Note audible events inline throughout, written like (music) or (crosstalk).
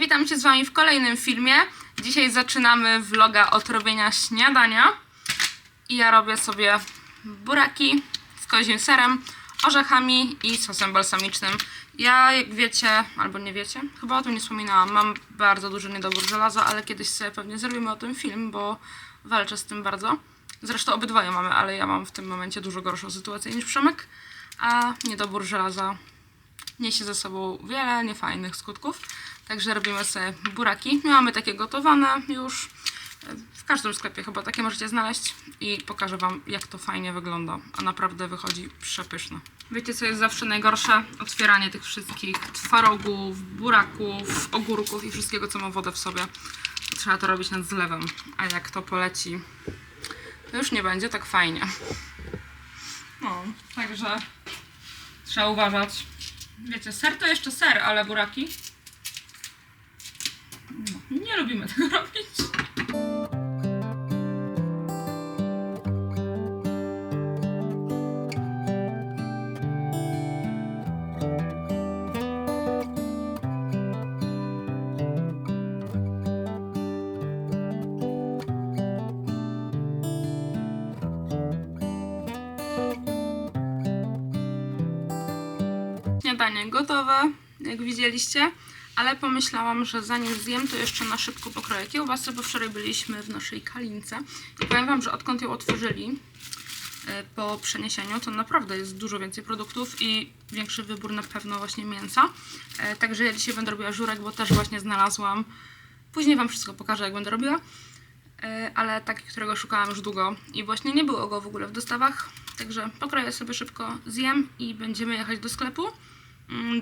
Witam się z wami w kolejnym filmie. Dzisiaj zaczynamy vloga od robienia śniadania. I ja robię sobie buraki z kozim serem, orzechami i sosem balsamicznym. Ja, jak wiecie, albo nie wiecie, chyba o tym nie wspominałam, mam bardzo duży niedobór żelaza, ale kiedyś sobie pewnie zrobimy o tym film, bo walczę z tym bardzo. Zresztą obydwoje mamy, ale ja mam w tym momencie dużo gorszą sytuację niż Przemek, a niedobór żelaza niesie ze sobą wiele niefajnych skutków. Także robimy sobie buraki. Mamy takie gotowane już. W każdym sklepie chyba takie możecie znaleźć i pokażę Wam, jak to fajnie wygląda. A naprawdę wychodzi przepyszne. Wiecie, co jest zawsze najgorsze? Otwieranie tych wszystkich twarogów, buraków, ogórków i wszystkiego, co ma wodę w sobie. Trzeba to robić nad zlewem. A jak to poleci, to już nie będzie tak fajnie. No, także trzeba uważać. Wiecie, ser to jeszcze ser, ale buraki? No, nie lubimy tego (laughs) robić. Śniadanie gotowe, jak widzieliście, ale pomyślałam, że zanim zjem, to jeszcze na szybko pokroję kiełbasę, bo wczoraj byliśmy w naszej kalince i powiem Wam, że odkąd ją otworzyli e, po przeniesieniu, to naprawdę jest dużo więcej produktów i większy wybór na pewno właśnie mięsa. E, Także ja dzisiaj będę robiła żurek, bo też właśnie znalazłam. Później Wam wszystko pokażę, jak będę robiła. E, ale taki, którego szukałam już długo i właśnie nie było go w ogóle w dostawach. Także pokroję sobie szybko, zjem i będziemy jechać do sklepu,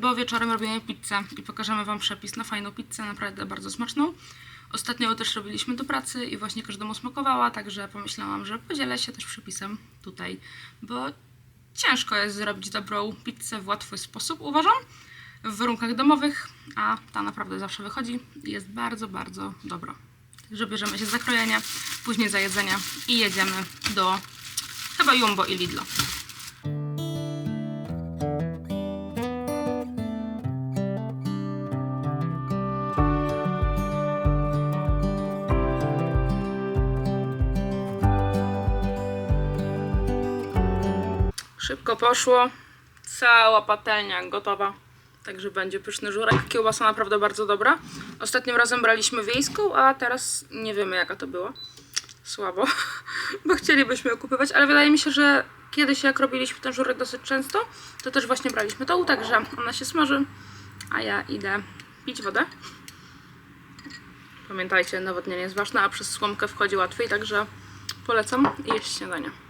bo wieczorem robimy pizzę i pokażemy Wam przepis na fajną pizzę, naprawdę bardzo smaczną. Ostatnio też robiliśmy do pracy i właśnie każdemu smakowała, także pomyślałam, że podzielę się też przepisem tutaj, bo ciężko jest zrobić dobrą pizzę w łatwy sposób, uważam, w warunkach domowych, a ta naprawdę zawsze wychodzi i jest bardzo, bardzo dobra. Także bierzemy się za krojenie, później za jedzenie i jedziemy do chyba Jumbo i Lidlo. Poszło. Cała patelnia gotowa. Także będzie pyszny żurek. Kiełbasa naprawdę bardzo dobra. Ostatnim razem braliśmy wiejską, a teraz nie wiemy jaka to była. Słabo, (laughs) bo chcielibyśmy ją kupować, ale wydaje mi się, że kiedyś jak robiliśmy ten żurek dosyć często, to też właśnie braliśmy tą, także ona się smaży, a ja idę pić wodę. Pamiętajcie, nawodnienie jest ważne, a przez słomkę wchodzi łatwiej, także polecam jeść śniadanie.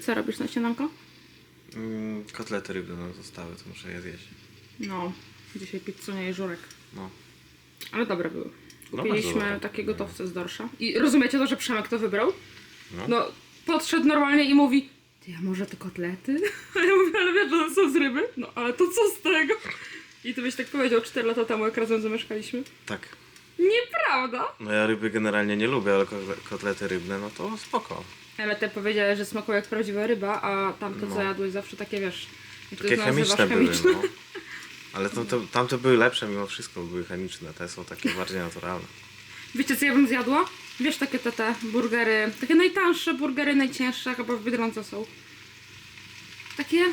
Co robisz na śniadanko? Mm, kotlety rybne nam zostały, to muszę je zjeść. No, dzisiaj pizzunia i żurek. No. Ale dobre były. No, Kupiliśmy bardzo dobre. takie gotowce z dorsza. I rozumiecie to, że Przemek to wybrał? No. No, podszedł normalnie i mówi Ty, a może te kotlety? (laughs) A ja mówię, ale wiesz, że one są z ryby? No, ale to co z tego? I ty byś tak powiedział 4 lata temu, jak razem zamieszkaliśmy. Tak. Nieprawda! No ja ryby generalnie nie lubię, ale kotle- kotlety rybne, no to spoko. Ale ty powiedziałeś, że smakuje jak prawdziwa ryba, a tamte No. co jadłeś zawsze takie, wiesz... jak Takie to nazywasz, chemiczne były, chemiczne. no. Ale to, to, tamte były lepsze mimo wszystko, były chemiczne, te są takie bardziej naturalne. Wiecie co ja bym zjadła? Wiesz, takie te, te burgery, takie najtańsze burgery, najcięższe, chyba w Biedronce są. Takie,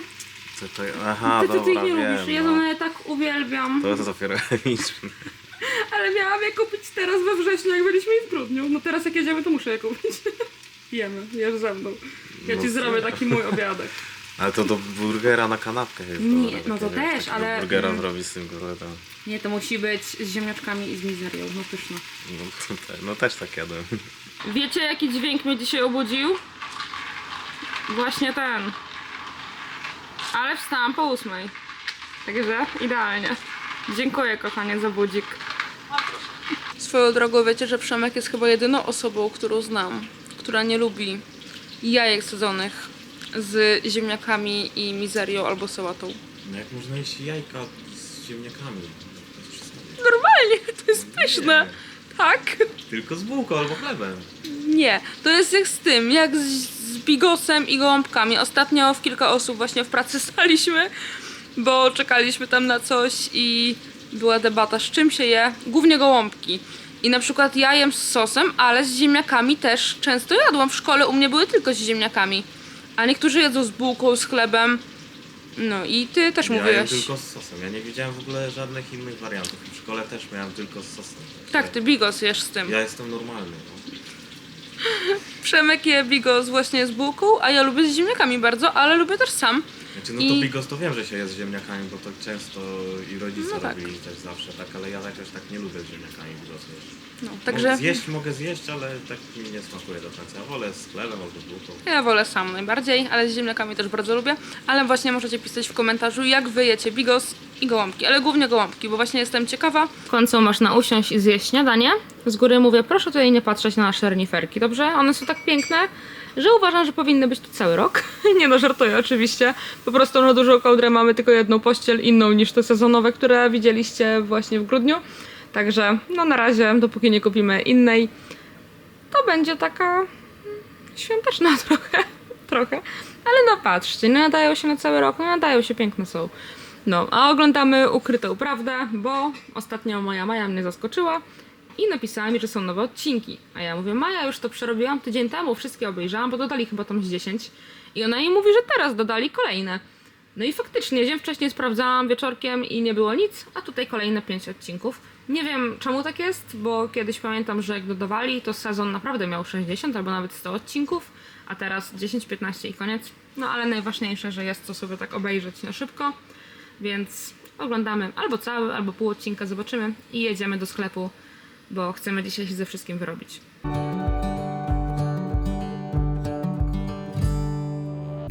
Co to, aha, ty, ty, ty dobra, ich nie wiem, lubisz, ja no. one tak uwielbiam. To jest dopiero (laughs) chemiczne. Ale miałam je kupić teraz we wrześniu, jak byliśmy i w grudniu. No teraz jak jedziemy, to muszę je kupić. (laughs) Jemy, jesz ze mną. Ja No ci zrobię taki mój obiadek. (laughs) Ale to do burgera na kanapkę jest Nie, dobre, no to takie, też, takiego ale- burgera mm. zrobić z tym kotletem. Nie, to musi być z ziemniaczkami i z mizerią, no pyszne. No, to te, no też tak jadłem. (laughs) Wiecie jaki dźwięk mnie dzisiaj obudził? Właśnie ten. Ale wstałam po ósmej. Także idealnie. Dziękuję kochanie za budzik. Swoją drogą wiecie, że Przemek jest chyba jedyną osobą, którą znam, która nie lubi jajek sadzonych z ziemniakami i mizerią albo sałatą. No jak można jeść jajka z ziemniakami? To jest przesada. Normalnie, to jest pyszne. Tak. Tylko z bułką albo chlebem. Nie, to jest jak z tym, jak z, z bigosem i gołąbkami. Ostatnio w kilka osób właśnie w pracy (laughs) staliśmy bo czekaliśmy tam na coś i była debata, z czym się je. Głównie gołąbki. I na przykład ja jem z sosem, ale z ziemniakami też często jadłam. W szkole u mnie były tylko z ziemniakami. A niektórzy jedzą z bułką, z chlebem. No i ty też Ja mówiłeś. tylko z sosem. Ja nie widziałem w ogóle żadnych innych wariantów. W szkole też miałem tylko z sosem. Tak, ty bigos jesz z tym. Ja jestem normalny. No. (laughs) Przemek je bigos właśnie z bułką, a ja lubię z ziemniakami bardzo, ale lubię też sam. Znaczy, no I- to bigos to wiem, że się jest z ziemniakami, bo to często i rodzice No tak. robili też zawsze tak, ale ja jakoś tak nie lubię z ziemniakami bigos. No, Także... także Zjeść mogę zjeść, ale tak mi nie smakuje do końca. Wolę z chlebem albo z bułką. ja wolę sam najbardziej, ale z ziemniakami też bardzo lubię. Ale właśnie możecie pisać w komentarzu, jak wy jecie bigos i gołąbki, ale głównie gołąbki, bo właśnie jestem ciekawa. W końcu można usiąść i zjeść śniadanie. Z góry mówię, proszę tutaj nie patrzeć na nasze reniferki, dobrze? One są tak piękne, że uważam, że powinny być tu cały rok. (laughs) nie no, żartuję oczywiście. Po prostu na dużą kołdrę mamy tylko jedną pościel, inną niż te sezonowe, które widzieliście właśnie w grudniu. Także no na razie, dopóki nie kupimy innej, to będzie taka świąteczna (laughs) trochę, trochę. Ale no patrzcie, nadają się na cały rok, no nadają się, piękne są. No, a oglądamy Ukrytą Prawdę, bo ostatnio moja Maja mnie zaskoczyła i napisała mi, że są nowe odcinki. A ja mówię, Maja, już to przerobiłam tydzień temu, wszystkie obejrzałam, bo dodali chyba tam z 10. I ona mi mówi, że teraz dodali kolejne. No i faktycznie, dzień wcześniej sprawdzałam wieczorkiem i nie było nic, a tutaj kolejne 5 odcinków. Nie wiem czemu tak jest, bo kiedyś pamiętam, że jak dodawali, to sezon naprawdę miał 60 albo nawet 100 odcinków, a teraz 10, 15 i koniec. No ale najważniejsze, że jest co sobie tak obejrzeć na szybko, więc oglądamy albo cały, albo pół odcinka, zobaczymy i jedziemy do sklepu, bo chcemy dzisiaj się ze wszystkim wyrobić.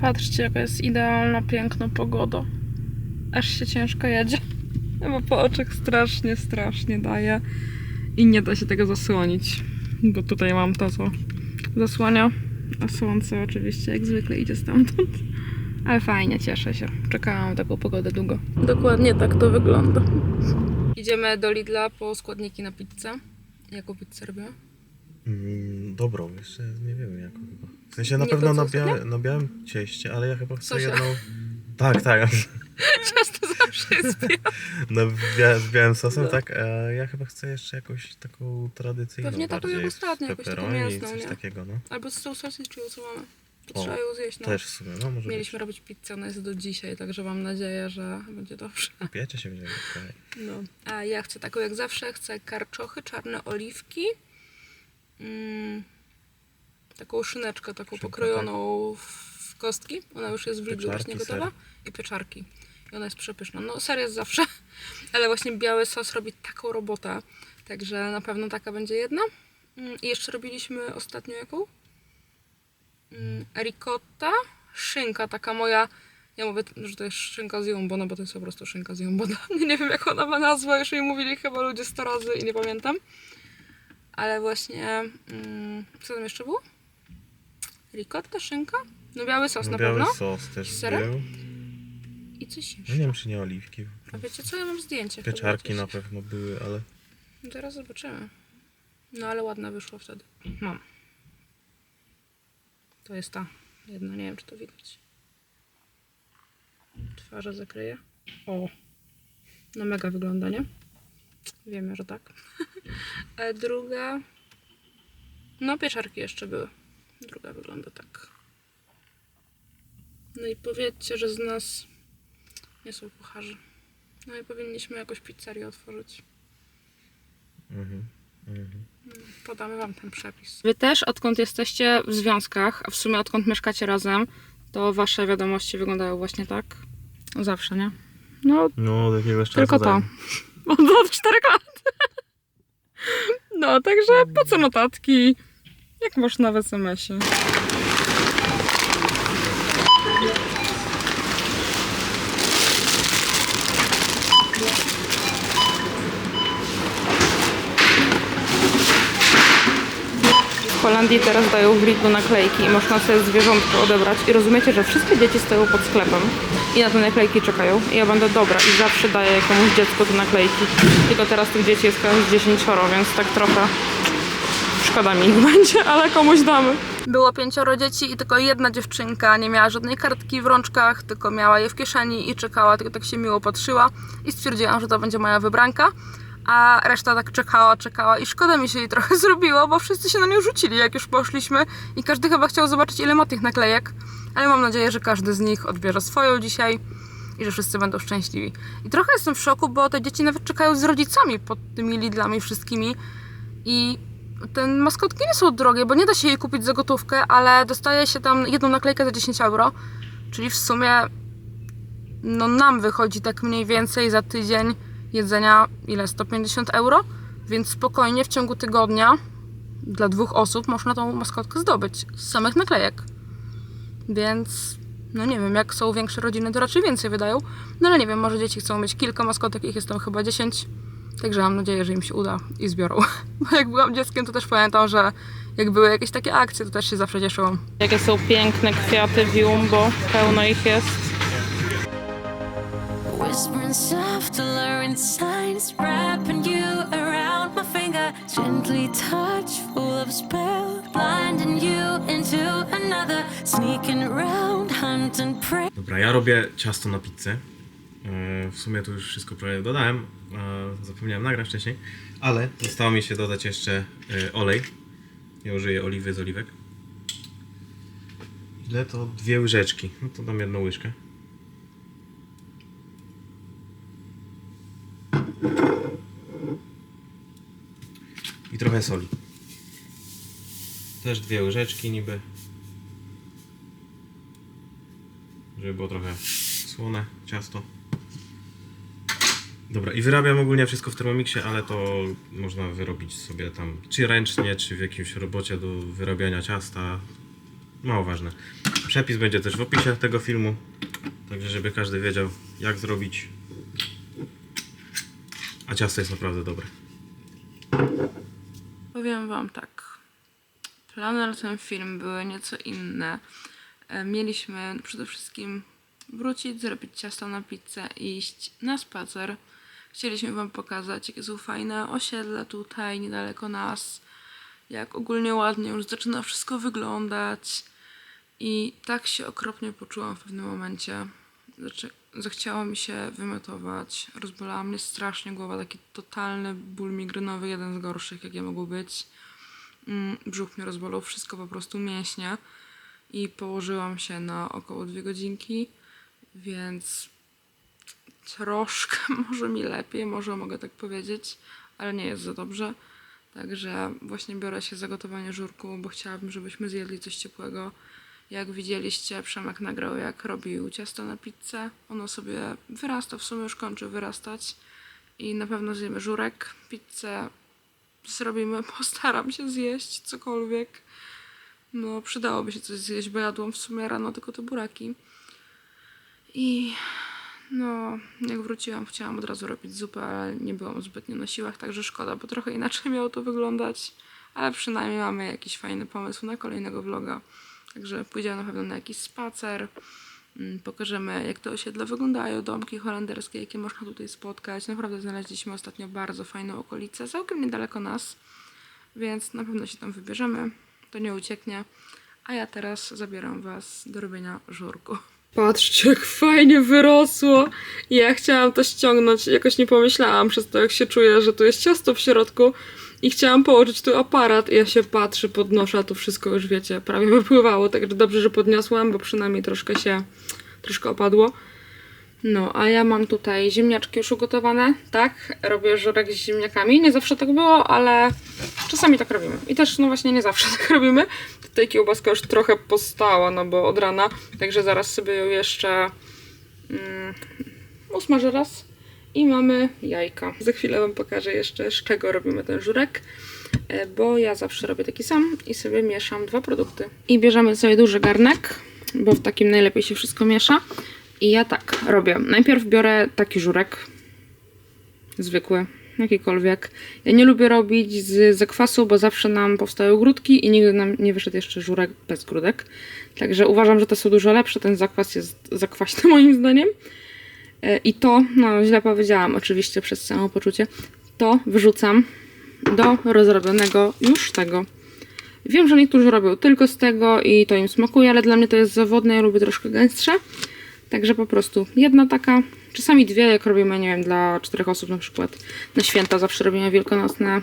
Patrzcie, jaka jest idealna, piękna pogoda. Aż się ciężko jedzie. (laughs) Bo po oczach strasznie, strasznie daje. I nie da się tego zasłonić. Bo tutaj mam to, co zasłania. A słońce oczywiście jak zwykle idzie stamtąd. Ale fajnie, cieszę się. Czekałam taką pogodę długo. Dokładnie tak to wygląda. Idziemy do Lidla po składniki na pizzę. Jaką pizzę robię? Mm, dobrą, jeszcze nie wiem jaką chyba. W sensie na Nie pewno tą, co na, bia- na białym cieście, ale ja chyba chcę Sosia. jedną... Tak, tak. (laughs) Ciasto zawsze jest (laughs) Na bia- z białym sosem, No. tak. A ja chyba chcę jeszcze jakąś taką tradycyjną Pewnie taką jak bardziej, ostatnio, z jakąś taką pepperoni, mięsną, coś nie? takiego, no. Albo z tą sausage, co mamy. Trzeba ją zjeść. No. Też w sumie, no może Mieliśmy robić pizzę, ona jest do dzisiaj, także mam nadzieję, że będzie dobrze. być. Wiecie się będzie. okej. No. A ja chcę taką jak zawsze, chcę karczochy, czarne oliwki, mm, taką szyneczkę, taką Szynkę, pokrojoną w kostki, ona już jest w Lidlu Pieczarki, właśnie gotowa, ser. i pieczarki. I ona jest przepyszna. No ser jest zawsze, (laughs) ale właśnie biały sos robi taką robotę, także na pewno taka będzie jedna. Mm, I jeszcze robiliśmy ostatnio jaką? Mm, ricotta, szynka taka moja, ja mówię, że to jest szynka z jąbona, bo to jest po prostu szynka z jąbona. (laughs) Nie wiem jak ona ma nazwę, już jej mówili chyba ludzie 100 razy i nie pamiętam. Ale właśnie, mm, co tam jeszcze było? Ricotta, szynka? No biały sos No, na biały pewno. sos też serem? był. I coś No jeszcze. nie wiem, czy nie oliwki. A wiecie co, ja mam zdjęcie. chyba Pieczarki na pewno były, ale... No Teraz zobaczymy. No ale ładna wyszła wtedy. Mam. To jest ta jedna, nie wiem czy to widać. Twarze zakryję. O. No mega wygląda, nie? Wiemy, że tak. A (laughs) druga... No pieczarki jeszcze były. Druga wygląda tak. No i powiedzcie, że z nas nie są kucharzy. No i powinniśmy jakoś pizzerię otworzyć. Mhm. Mhm. Podamy wam ten przepis. Wy też, odkąd jesteście w związkach, a w sumie odkąd mieszkacie razem, to wasze wiadomości wyglądają właśnie tak. Zawsze, nie? No, No, od jakiegoś czasu tylko to. tak. Od, od czterech lat. No, także po co notatki? Jak można w SMS-ie? W Holandii teraz dają w Lidlu naklejki i można sobie zwierzątko odebrać. I rozumiecie, że wszystkie dzieci stoją pod sklepem i na te naklejki czekają. I ja będę dobra i zawsze daję jakiemuś dziecku te naklejki. Tylko teraz tych dzieci jest z 10, więc tak trochę szkoda mi ich (laughs) będzie, ale komuś damy. Było pięcioro dzieci i tylko jedna dziewczynka nie miała żadnej kartki w rączkach, tylko miała je w kieszeni i czekała, tylko tak się miło patrzyła i stwierdziłam, że to będzie moja wybranka. A reszta tak czekała, czekała i szkoda mi się jej trochę (laughs) zrobiło, bo wszyscy się na nią rzucili, jak już poszliśmy i każdy chyba chciał zobaczyć, ile ma tych naklejek. Ale mam nadzieję, że każdy z nich odbierze swoją dzisiaj i że wszyscy będą szczęśliwi. I trochę jestem w szoku, bo te dzieci nawet czekają z rodzicami pod tymi Lidlami wszystkimi i te maskotki nie są drogie, bo nie da się jej kupić za gotówkę, ale dostaje się tam jedną naklejkę za 10 euro, czyli w sumie no nam wychodzi tak mniej więcej za tydzień jedzenia ile 150 euro, więc spokojnie w ciągu tygodnia dla dwóch osób można tą maskotkę zdobyć z samych naklejek. Więc no nie wiem, jak są większe rodziny, to raczej więcej wydają. No ale nie wiem, może dzieci chcą mieć kilka maskotek, ich jest tam chyba 10. Także mam nadzieję, że im się uda i zbiorą. (laughs) Bo jak byłam dzieckiem, to też pamiętam, że jak były jakieś takie akcje, to też się zawsze cieszyłam. Jakie są piękne kwiaty w Jumbo, pełno ich jest. Whispering soft, signs, wrapping you around my finger. Gently touch, full of spell, blinding you into another. Sneaking. Dobra, ja robię ciasto na pizzę. E, W sumie tu już wszystko prawie dodałem. Zapomniałem nagrać wcześniej. Ale zostało mi się dodać jeszcze e, olej. Ja użyję oliwy z oliwek. Ile to? Dwie łyżeczki. No to dam jedną łyżkę. I trochę soli. Też dwie łyżeczki niby. żeby było trochę słone ciasto. Dobra, i wyrabiam ogólnie wszystko w Thermomixie, ale to można wyrobić sobie tam czy ręcznie, czy w jakimś robocie do wyrabiania ciasta. Mało ważne. Przepis będzie też w opisie tego filmu, także żeby każdy wiedział jak zrobić. A ciasto jest naprawdę dobre. Powiem Wam tak. Plany na ten film były nieco inne. E, Mieliśmy przede wszystkim wrócić, zrobić ciasto na pizzę i iść na spacer. Chcieliśmy Wam pokazać, jakie są fajne osiedle tutaj, niedaleko nas. Jak ogólnie ładnie już zaczyna wszystko wyglądać. I tak się okropnie poczułam w pewnym momencie. Znaczy, zachciało mi się wymiotować. Rozbolała mnie strasznie głowa, taki totalny ból migrenowy, jeden z gorszych, jakie mogły być. Mm, Brzuch mnie rozbolał, wszystko po prostu mięśnie. I położyłam się na około dwie godzinki, więc troszkę (laughs) może mi lepiej, może mogę tak powiedzieć, ale nie jest za dobrze. Także właśnie biorę się za gotowanie żurku, bo chciałabym, żebyśmy zjedli coś ciepłego. Jak widzieliście, Przemek nagrał, jak robił ciasto na pizzę. Ono sobie wyrasta, w sumie już kończy wyrastać. I na pewno zjemy żurek, pizzę zrobimy, (laughs) postaram się zjeść cokolwiek. No, przydałoby się coś zjeść, bo jadłam w sumie rano tylko te buraki. I no, jak wróciłam, chciałam od razu robić zupę, ale nie byłam zbytnio na siłach, także szkoda, bo trochę inaczej miało to wyglądać. Ale przynajmniej mamy jakiś fajny pomysł na kolejnego vloga. Także pójdziemy na pewno na jakiś spacer. Mm, Pokażemy, jak te osiedla wyglądają, domki holenderskie, jakie można tutaj spotkać. Naprawdę znaleźliśmy ostatnio bardzo fajną okolicę, całkiem niedaleko nas, więc na pewno się tam wybierzemy. To nie ucieknie. A ja teraz zabieram Was do robienia żurku. Patrzcie, jak fajnie wyrosło. Ja chciałam to ściągnąć, jakoś nie pomyślałam przez to, jak się czuję, że tu jest ciasto w środku. I chciałam położyć tu aparat ja się patrzę, podnoszę, a to wszystko już wiecie, prawie (laughs) wypływało, także dobrze, że podniosłam, bo przynajmniej troszkę się, troszkę opadło. No, a ja mam tutaj ziemniaczki już ugotowane, tak? Robię żurek z ziemniakami. Nie zawsze tak było, ale czasami tak robimy. I też, no właśnie, nie zawsze (laughs) tak robimy. Tutaj kiełbaska już trochę postała, no bo od rana, także zaraz sobie ją jeszcze mm, usmażę raz. I mamy jajka. Za chwilę Wam pokażę jeszcze, z czego robimy ten żurek, e, bo ja zawsze robię taki sam i sobie mieszam dwa produkty. I bierzemy sobie duży garnek, bo w takim najlepiej się wszystko miesza. I ja tak robię. Najpierw biorę taki żurek. Zwykły, jakikolwiek. Ja nie lubię robić z zakwasu, bo zawsze nam powstają grudki i nigdy nam nie wyszedł jeszcze żurek bez grudek. Także uważam, że te są dużo lepsze. Ten zakwas jest zakwaśny (laughs) moim zdaniem. E, I to, no źle powiedziałam oczywiście przez samopoczucie, to wyrzucam do rozrobionego już tego Wiem, że niektórzy robią tylko z tego i to im smakuje, ale dla mnie to jest zawodne, ja lubię troszkę gęstsze. Także po prostu jedna taka, czasami dwie, jak robimy, nie wiem, dla czterech osób na przykład na święta zawsze robimy wielkanocne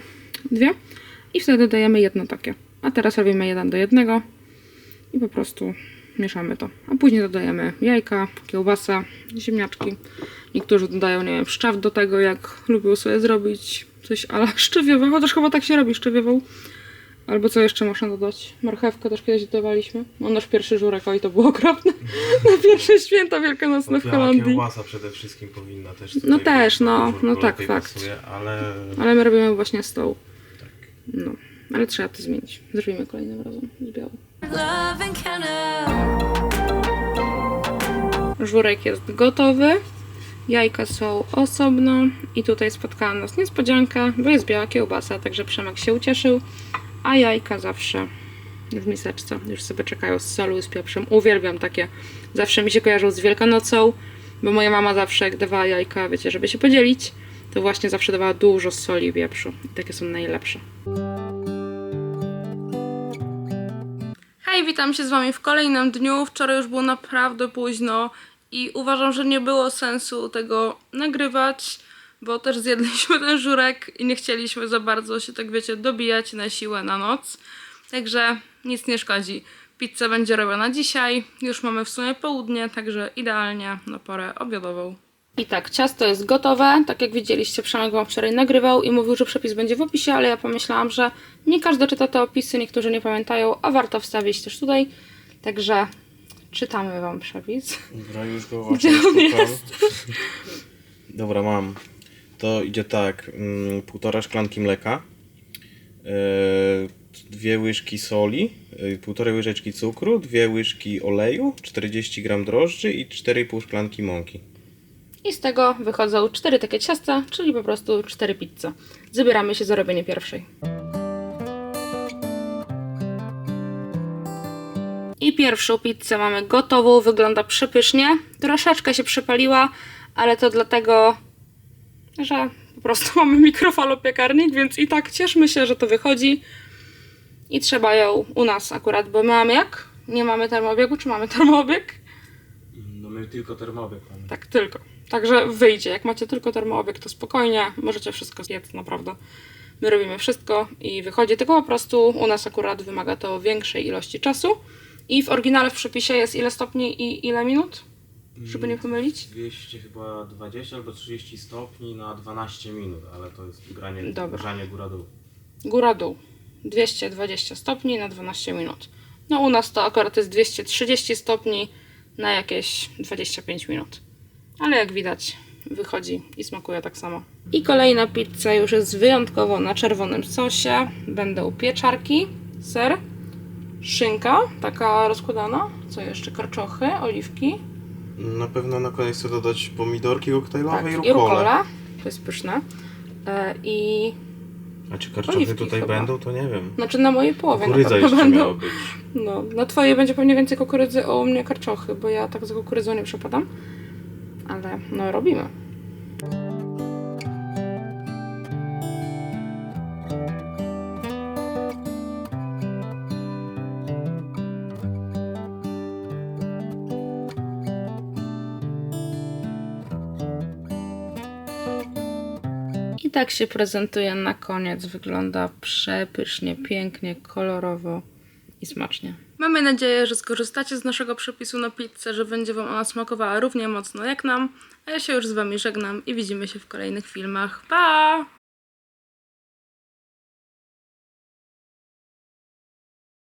dwie i wtedy dodajemy jedno takie. A teraz robimy jeden do jednego i po prostu mieszamy to. A później dodajemy jajka, kiełbasę, ziemniaczki. Niektórzy dodają, nie wiem, szczaw do tego, jak lubią sobie zrobić coś ala (laughs) szczawiowe, chociaż chyba tak się robi szczawiową. Albo co jeszcze można dodać? Marchewkę też kiedyś dodawaliśmy. No nasz pierwszy żurek, oj to było okropne. (laughs) Na pierwsze święta wielkanocne w Biała Holandii. kiełbasa przede wszystkim powinna też No też, no, no tak, fakt. Pasuje, ale Ale my robimy właśnie tą. tak. No, ale trzeba to zmienić. Zrobimy kolejnym razem z białą. Żurek jest gotowy. Jajka są osobno. I tutaj spotkała nas niespodzianka, bo jest biała kiełbasa, także Przemek się ucieszył. A jajka zawsze w miseczce. Już sobie czekają z solu i z pieprzem. Uwielbiam takie. Zawsze mi się kojarzą z Wielkanocą, bo moja mama zawsze jak dawała jajka, wiecie, żeby się podzielić, to właśnie zawsze dawała dużo soli i pieprzu. I takie są najlepsze. Hej, witam się z Wami w kolejnym dniu. Wczoraj już było naprawdę późno i uważam, że nie było sensu tego nagrywać, bo też zjedliśmy ten żurek i nie chcieliśmy za bardzo się, tak wiecie, dobijać na siłę na noc. Także nic nie szkodzi. Pizza będzie robiona dzisiaj. Już mamy w sumie południe, także idealnie na porę obiadową. I tak, ciasto jest gotowe. Tak jak widzieliście, Przemek Wam wczoraj nagrywał i mówił, że przepis będzie w opisie, ale ja pomyślałam, że nie każdy czyta te opisy, niektórzy nie pamiętają, a warto wstawić też tutaj. Także czytamy Wam przepis. Dobra, już go (laughs) Gdzie właśnie on szukam. jest? (laughs) Dobra, mam. To idzie tak, mm, półtora szklanki mleka, yy, dwie łyżki soli, yy, półtorej łyżeczki cukru, dwie łyżki oleju, 40 gram drożdży i 4,5 szklanki mąki. I z tego wychodzą cztery takie ciasta, czyli po prostu cztery pizze. Zabieramy się za robienie pierwszej. I pierwszą pizzę mamy gotową, wygląda przepysznie. Troszeczkę się przepaliła, ale to dlatego, że po prostu (laughs) mamy mikrofalopiekarnik, więc i tak cieszmy się, że to wychodzi. I trzeba ją u nas akurat, bo my mamy jak? Nie mamy termobiegu, czy mamy termobieg? No my tylko termobieg mamy. Tak, tylko. Także wyjdzie. Jak macie tylko termoobieg, to spokojnie, możecie wszystko zjedz, naprawdę. My robimy wszystko i wychodzi, tylko po prostu u nas akurat wymaga to większej ilości czasu. I w oryginale w przepisie jest ile stopni i ile minut? Żeby nie pomylić. 200 chyba 20 albo 30 stopni na 12 minut, ale to jest granie, Dobra. grzanie góra-dół. Góra-dół. 220 stopni na 12 minut. No u nas to akurat jest 230 stopni na jakieś 25 minut. Ale jak widać, wychodzi i smakuje tak samo. I kolejna pizza już jest wyjątkowo na czerwonym sosie. Będą pieczarki, ser, szynka, taka rozkładana. Co jeszcze? Karczochy, oliwki. Na pewno na koniec chcę dodać pomidorki koktajlowe Tak, i rukola. To jest pyszne. E, I A czy karczochy Oliwki tutaj chyba. będą, to nie wiem. znaczy na mojej połowie na Kukurydza pewno jeszcze będą. miała być. No, na twojej będzie pewnie więcej kukurydzy, a u mnie karczochy, bo ja tak za kukurydzą nie przepadam. Ale no robimy. I tak się prezentuje na koniec. Wygląda przepysznie, pięknie, kolorowo i smacznie. Mamy nadzieję, że skorzystacie z naszego przepisu na pizzę, że będzie Wam ona smakowała równie mocno jak nam. A ja się już z Wami żegnam i widzimy się w kolejnych filmach. Pa!